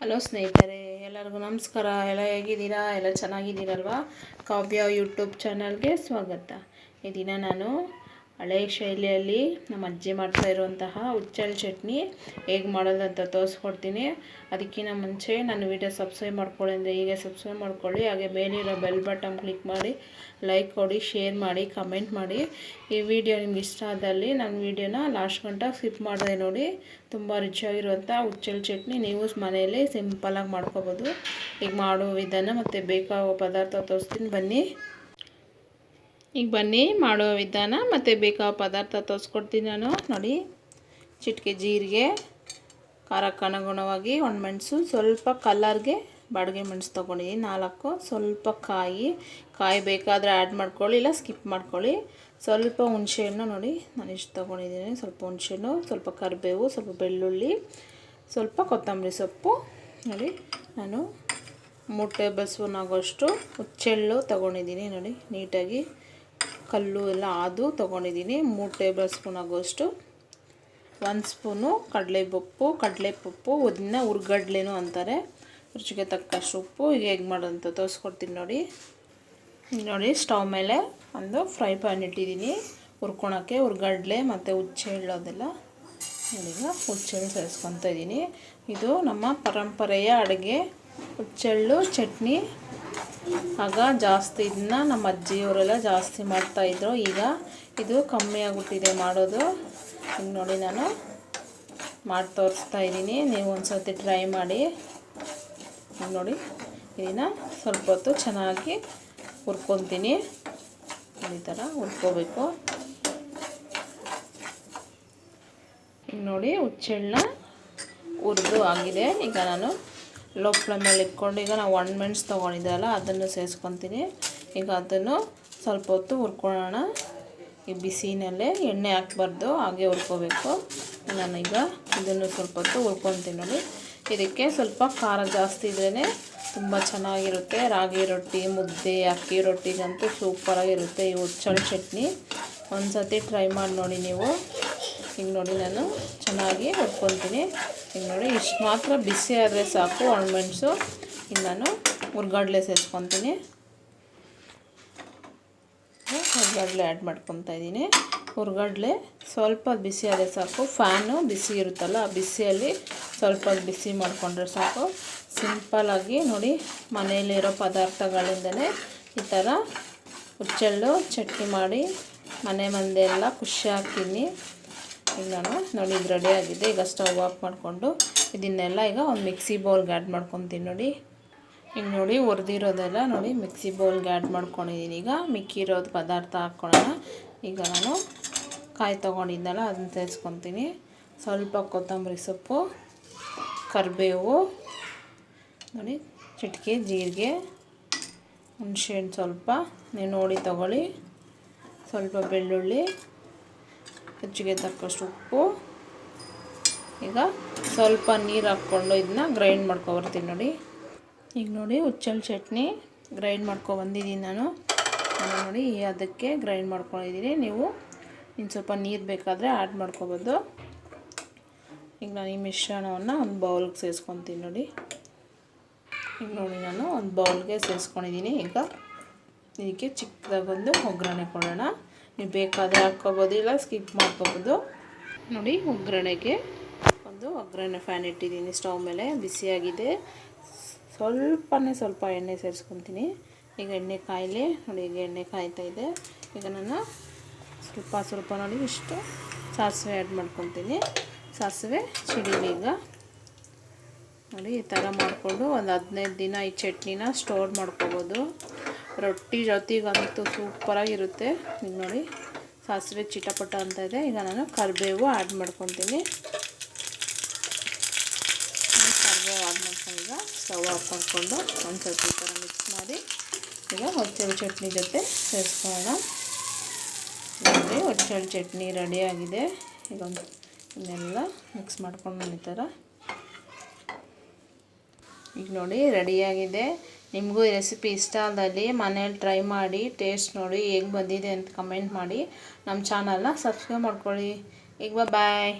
Hello ಸ್ನೇಹಿತರೆ, ಎಲ್ಲರಿಗೂ ನಮಸ್ಕಾರ. ಎಲ್ಲ ಹೇಗಿದ್ದೀರಾ? ಎಲ್ಲ ಚೆನ್ನಾಗಿದ್ದೀರಲ್ವಾ? ಕಾವ್ಯ ಯೂಟ್ಯೂಬ್ ಚಾನಲ್ಗೆ ಸ್ವಾಗತ. ಈ ದಿನ ನಾನು ಹಳೆಯ ಶೈಲಿಯಲ್ಲಿ ನಮ್ಮ ಅಜ್ಜಿ ಮಾಡ್ತಾ ಇರುವಂತಹ ಹುಚ್ಚಳ ಚಟ್ನಿ ಹೇಗೆ ಮಾಡೋದು ಅಂತ ತೋರಿಸ್ಕೊಡ್ತೀನಿ. ಅದಕ್ಕಿಂತ ಮುಂಚೆ ನಾನು ವೀಡಿಯೋ ಸಬ್ಸ್ಕ್ರೈಬ್ ಮಾಡ್ಕೊಳ್ಳಿ ಅಂದರೆ ಈಗ ಸಬ್ಸ್ಕ್ರೈಬ್ ಮಾಡ್ಕೊಳ್ಳಿ. ಹಾಗೆ ಮೇಲಿರೋ ಬೆಲ್ ಬಟನ್ ಕ್ಲಿಕ್ ಮಾಡಿ ಲೈಕ್ ಕೊಡಿ ಶೇರ್ ಮಾಡಿ ಕಮೆಂಟ್ ಮಾಡಿ. ಈ ವಿಡಿಯೋ ನಿಮ್ಗೆ ಇಷ್ಟ ಆದಲ್ಲಿ ನನ್ನ ವೀಡಿಯೋನ ಲಾಸ್ಟ್ ಗಂಟೆ ಸ್ಕಿಪ್ ಮಾಡಿದೆ ನೋಡಿ. ತುಂಬ ರುಚಿಯಾಗಿರುವಂಥ ಹುಚ್ಚಳ ಚಟ್ನಿ ನೀವು ಮನೆಯಲ್ಲಿ ಸಿಂಪಲಾಗಿ ಮಾಡ್ಕೋಬೋದು. ಈಗ ಮಾಡೋ ವಿಧಾನ ಮತ್ತು ಬೇಕಾಗೋ ಪದಾರ್ಥ ತೋರಿಸ್ತೀನಿ. ಬನ್ನಿ. ಈಗ ಬನ್ನಿ, ಮಾಡೋ ವಿಧಾನ. ಮತ್ತು ಬೇಕಾದ ಪದಾರ್ಥ ತೋರಿಸ್ಕೊಡ್ತೀನಿ ನಾನು. ನೋಡಿ, ಚಿಟಿಕೆ ಜೀರಿಗೆ ಖಾರಕ್ಕೆ ಅನುಗುಣವಾಗಿ ಮೆಣಸು ಸ್ವಲ್ಪ ಕಲರ್ಗೆ ಬಾಡಿಗೆ ಮೆಣಸು ತೊಗೊಂಡಿದ್ದೀನಿ ನಾಲ್ಕು. ಸ್ವಲ್ಪ ಕಾಯಿ ಕಾಯಿ ಬೇಕಾದರೆ ಆ್ಯಡ್ ಮಾಡ್ಕೊಳ್ಳಿ, ಇಲ್ಲ ಸ್ಕಿಪ್ ಮಾಡ್ಕೊಳ್ಳಿ. ಸ್ವಲ್ಪ ಹುಣಸೆಹಣ್ಣು ನೋಡಿ, ನಾನು ಇಷ್ಟು ತೊಗೊಂಡಿದ್ದೀನಿ ಸ್ವಲ್ಪ ಹುಣಸೆಹಣ್ಣು, ಸ್ವಲ್ಪ ಕರಿಬೇವು, ಸ್ವಲ್ಪ ಬೆಳ್ಳುಳ್ಳಿ, ಸ್ವಲ್ಪ ಕೊತ್ತಂಬರಿ ಸೊಪ್ಪು. ನೋಡಿ, ನಾನು ಮೂರು ಟೇಬಲ್ ಸ್ಪೂನ್ ಆಗೋಷ್ಟು ಹುಚ್ಚೆಳ್ಳು ತೊಗೊಂಡಿದ್ದೀನಿ ನೋಡಿ, ನೀಟಾಗಿ ಕಲ್ಲು ಎಲ್ಲ ಅದು ತೊಗೊಂಡಿದ್ದೀನಿ. ಮೂರು ಟೇಬಲ್ ಸ್ಪೂನ್ ಆಗೋಷ್ಟು. ಒಂದು ಸ್ಪೂನು ಕಡಲೆ ಬೊಪ್ಪು ಕಡಲೆ ಪಪ್ಪು ಅದನ್ನ ಹುರ್ಗಡ್ಲೆನೂ ಅಂತಾರೆ. ರುಚಿಗೆ ತಕ್ಕಷ್ಟು ಉಪ್ಪು. ಹೇಗೆ ಮಾಡೋದಂತ ತೋರಿಸ್ಕೊಡ್ತೀನಿ ನೋಡಿ. ನೋಡಿ, ಸ್ಟವ್ ಮೇಲೆ ಒಂದು ಫ್ರೈ ಪ್ಯಾನ್ ಇಟ್ಟಿದ್ದೀನಿ. ಹುರ್ಕೊಳಕ್ಕೆ ಹುರ್ಗಡ್ಲೆ ಮತ್ತು ಹುಚ್ಚೆ ಹೇಳೋದೆಲ್ಲ ಈಗ ಹುಚ್ಚೆಳ್ಳು ಸೇರಿಸ್ಕೊತಾ ಇದ್ದೀನಿ. ಇದು ನಮ್ಮ ಪರಂಪರೆಯ ಅಡುಗೆ. ಹುಚ್ಚೆಳ್ಳು ಚಟ್ನಿ ಆಗ ಜಾಸ್ತಿ, ಇದನ್ನ ನಮ್ಮ ಅಜ್ಜಿಯವರೆಲ್ಲ ಜಾಸ್ತಿ ಮಾಡ್ತಾಯಿದ್ರು ಈಗ ಇದು ಕಮ್ಮಿ ಆಗಿಬಿಟ್ಟಿದೆ ಮಾಡೋದು. ಈಗ ನೋಡಿ ನಾನು ಮಾಡಿ ತೋರಿಸ್ತಾ ಇದ್ದೀನಿ. ನೀವು ಒಂದು ಸರ್ತಿ ಟ್ರೈ ಮಾಡಿ. ನೋಡಿ, ಇದನ್ನು ಸ್ವಲ್ಪ ಹೊತ್ತು ಚೆನ್ನಾಗಿ ಹುರ್ಕೊತೀನಿ. ಈ ಥರ ಹುರ್ಕೋಬೇಕು. ನೋಡಿ ಹುಚ್ಚೆಳ್ಳನ್ನ ಹುರಿದು ಆಗಿದೆ. ಈಗ ನಾನು ಲೋ ಫ್ಲೇಮಲ್ಲಿ ಇಟ್ಕೊಂಡು ಈಗ ನಾವು ಒಣ ಮೆಣಸು ತೊಗೊಂಡಿದ್ದಲ್ಲ ಅದನ್ನು ಸೇರಿಸ್ಕೊತೀನಿ ಈಗ ಅದನ್ನು ಸ್ವಲ್ಪ ಹೊತ್ತು ಹುರ್ಕೊಳ್ಳೋಣ. ಈ ಬಿಸಿನಲ್ಲೇ ಎಣ್ಣೆ ಹಾಕ್ಬಾರ್ದು, ಹಾಗೆ ಹುರ್ಕೋಬೇಕು. ನಾನೀಗ ಇದನ್ನು ಸ್ವಲ್ಪ ಹೊತ್ತು ಹುರ್ಕೊತೀನಿ ನೋಡಿ. ಇದಕ್ಕೆ ಸ್ವಲ್ಪ ಖಾರ ಜಾಸ್ತಿ ಇದ್ರೇ ತುಂಬ ಚೆನ್ನಾಗಿರುತ್ತೆ. ರಾಗಿ ರೊಟ್ಟಿ, ಮುದ್ದೆ, ಅಕ್ಕಿ ರೊಟ್ಟಿಗಂತೂ ಸೂಪರಾಗಿರುತ್ತೆ ಈ ಹುಚ್ಚಳ ಚಟ್ನಿ. ಒಂದು ಸತಿ ಟ್ರೈ ಮಾಡಿ ನೋಡಿ ನೀವು. ಹಿಂಗೆ ನೋಡಿ ನಾನು ಚೆನ್ನಾಗಿ ಹುರ್ಕೊತೀನಿ. ಹಿಂಗೆ ನೋಡಿ. ಇಷ್ಟು ಮಾತ್ರ ಬಿಸಿ ಆದರೆ ಸಾಕು. ಒಣಮೆಣಸು ಹಿಂಗೆ ನಾನು ಹುರ್ಗಡ್ಲೆ ಸೇರಿಸ್ಕೊತೀನಿ. ಹುರ್ಗಡ್ಲೆ ಆ್ಯಡ್ ಮಾಡ್ಕೊತಾ ಇದ್ದೀನಿ. ಹುರ್ಗಡ್ಲೆ ಸ್ವಲ್ಪ ಬಿಸಿ ಆದರೆ ಸಾಕು. ಫ್ಯಾನು ಬಿಸಿ ಇರುತ್ತಲ್ಲ, ಆ ಬಿಸಿಯಲ್ಲಿ ಸ್ವಲ್ಪ ಬಿಸಿ ಮಾಡಿಕೊಂಡ್ರೆ ಸಾಕು. ಸಿಂಪಲಾಗಿ ನೋಡಿ, ಮನೆಯಲ್ಲಿರೋ ಪದಾರ್ಥಗಳಿಂದಲೇ ಈ ಥರ ಹುಚ್ಚೆಳ್ಳು ಚಟ್ನಿ ಮಾಡಿ ಮನೆ ಮಂದೆ ಎಲ್ಲ ಖುಷಿ ಈಗ ನಾನು. ನೋಡಿ, ಇದು ರೆಡಿ ಆಗಿದೆ. ಈಗ ಸ್ಟವ್ ಆಫ್ ಮಾಡಿಕೊಂಡು ಇದನ್ನೆಲ್ಲ ಈಗ ಒಂದು ಮಿಕ್ಸಿ ಬೌಲ್ಗೆ ಆ್ಯಡ್ ಮಾಡ್ಕೊತೀನಿ ನೋಡಿ. ಈಗ ನೋಡಿ, ಹುರಿದಿರೋದೆಲ್ಲ ನೋಡಿ ಮಿಕ್ಸಿ ಬೌಲ್ಗೆ ಆ್ಯಡ್ ಮಾಡ್ಕೊಂಡಿದ್ದೀನಿ ಈಗ ಮಿಕ್ಕಿರೋದು ಪದಾರ್ಥ ಹಾಕ್ಕೊಳ್ಳೋಣ ಈಗ ನಾನು ಕಾಯಿ ತೊಗೊಂಡಿದ್ದೆಲ್ಲ ಅದನ್ನ ಸೇರಿಸ್ಕೊತೀನಿ. ಸ್ವಲ್ಪ ಕೊತ್ತಂಬರಿ ಸೊಪ್ಪು, ಕರಿಬೇವು, ನೋಡಿ, ಚಿಟಿಕೆ, ಜೀರಿಗೆ ಹುಣಸೆಹಣ್ಣು ಸ್ವಲ್ಪ. ನೀವು ನೋಡಿ ತಗೊಳ್ಳಿ. ಸ್ವಲ್ಪ ಬೆಳ್ಳುಳ್ಳಿ ರುಚಿಗೆ ತಕ್ಕಷ್ಟು ಉಪ್ಪು. ಈಗ ಸ್ವಲ್ಪ ನೀರು ಹಾಕ್ಕೊಂಡು ಇದನ್ನ ಗ್ರೈಂಡ್ ಮಾಡ್ಕೊಬರ್ತೀನಿ ನೋಡಿ. ಈಗ ನೋಡಿ ಹುಚ್ಚಲ್ ಚಟ್ನಿ ಗ್ರೈಂಡ್ ಮಾಡ್ಕೊಬಂದಿದ್ದೀನಿ ಬಂದಿದ್ದೀನಿ ನಾನು ನೋಡಿ ಅದಕ್ಕೆ ಗ್ರೈಂಡ್ ಮಾಡ್ಕೊಂಡಿದ್ದೀನಿ ನೀವು ಇನ್ನು ಸ್ವಲ್ಪ ನೀರು ಬೇಕಾದರೆ ಆ್ಯಡ್ ಮಾಡ್ಕೊಬೋದು. ಈಗ ನಾನು ಈ ಮಿಶ್ರಣವನ್ನು ಒಂದು ಬೌಲ್ಗೆ ಸೇರಿಸ್ಕೊತೀನಿ ನೋಡಿ. ಈಗ ನೋಡಿ ನಾನು ಒಂದು ಬೌಲ್ಗೆ ಸೇರಿಸ್ಕೊಂಡಿದ್ದೀನಿ ಈಗ ಇದಕ್ಕೆ ಚಿಕ್ಕದಾಗೊಂದು ಒಗ್ಗರಣೆ ಕೊಡೋಣ. ನೀವು ಬೇಕಾದರೆ ಹಾಕ್ಕೋಬೋದು ಇಲ್ಲ ಸ್ಕಿಪ್ ಮಾಡ್ಕೋಬೋದು. ನೋಡಿ ಒಗ್ಗರಣೆಗೆ ಒಂದು ಒಗ್ಗರಣೆ ಫ್ಯಾನ್ ಇಟ್ಟಿದ್ದೀನಿ. ಸ್ಟವ್ ಮೇಲೆ ಬಿಸಿಯಾಗಿದೆ. ಸ್ವಲ್ಪನೇ ಸ್ವಲ್ಪ ಎಣ್ಣೆ ಸೇರಿಸ್ಕೊತೀನಿ. ಈಗ ಎಣ್ಣೆ ಕಾಯಿಲೆ, ನೋಡಿ ಈಗ ಎಣ್ಣೆ ಕಾಯ್ತಾ ಇದೆ. ಈಗ ನಾನು ಸ್ವಲ್ಪ ಸ್ವಲ್ಪ ನೋಡಿ ಇಷ್ಟು ಸಾಸಿವೆ ಆ್ಯಡ್ ಮಾಡ್ಕೊತೀನಿ. ಸಾಸಿವೆ ಚಿಡಿಲಿ ಈಗ. ನೋಡಿ ಈ ಥರ ಮಾಡಿಕೊಂಡು ಒಂದು ಹದಿನೈದು ದಿನ ಈ ಚಟ್ನಿನ ಸ್ಟೋರ್ ಮಾಡ್ಕೋಬೋದು. ರೊಟ್ಟಿ ಜೊತೆಗಂತೂ ಸೂಪರಾಗಿರುತ್ತೆ. ಈಗ ನೋಡಿ, ಸಾಸಿವೆ ಚಿಟಪಟ ಅಂತ ಇದೆ. ಈಗ ನಾನು ಕರಿಬೇವು ಆ್ಯಡ್ ಮಾಡ್ಕೊತೀನಿ. ಕರಿಬೇವು ಆ್ಯಡ್ ಮಾಡ್ಕೊಂಡು ಈಗ ಸ್ಟವ್ ಆಫ್ ಮಾಡಿಕೊಂಡು ಒಂದು ಸ್ವಲ್ಪ ಈ ಥರ ಮಿಕ್ಸ್ ಮಾಡಿ ಈಗ ಹೊಚ್ಚಳ ಚಟ್ನಿ ಜೊತೆ ಸೇರಿಸ್ಕೊಳ್ಳೋಣ. ನೋಡಿ ಹೊಚ್ಚಳ ಚಟ್ನಿ ರೆಡಿಯಾಗಿದೆ ಈಗ ಇನ್ನೆಲ್ಲ ಮಿಕ್ಸ್ ಮಾಡ್ಕೊಂಡು ಈ ಈಗ ನೋಡಿ ರೆಡಿಯಾಗಿದೆ ನಿಮಗೂ ಈ ರೆಸಿಪಿ ಇಷ್ಟ ಆದಲ್ಲಿ ಮನೇಲಿ ಟ್ರೈ ಮಾಡಿ ಟೇಸ್ಟ್ ನೋಡಿ ಹೇಗೆ ಬಂದಿದೆ ಅಂತ ಕಮೆಂಟ್ ಮಾಡಿ. ನಮ್ಮ ಚಾನಲ್ನ ಸಬ್ಸ್ಕ್ರೈಬ್ ಮಾಡ್ಕೊಳ್ಳಿ. ಈಗ ಬಾಯ್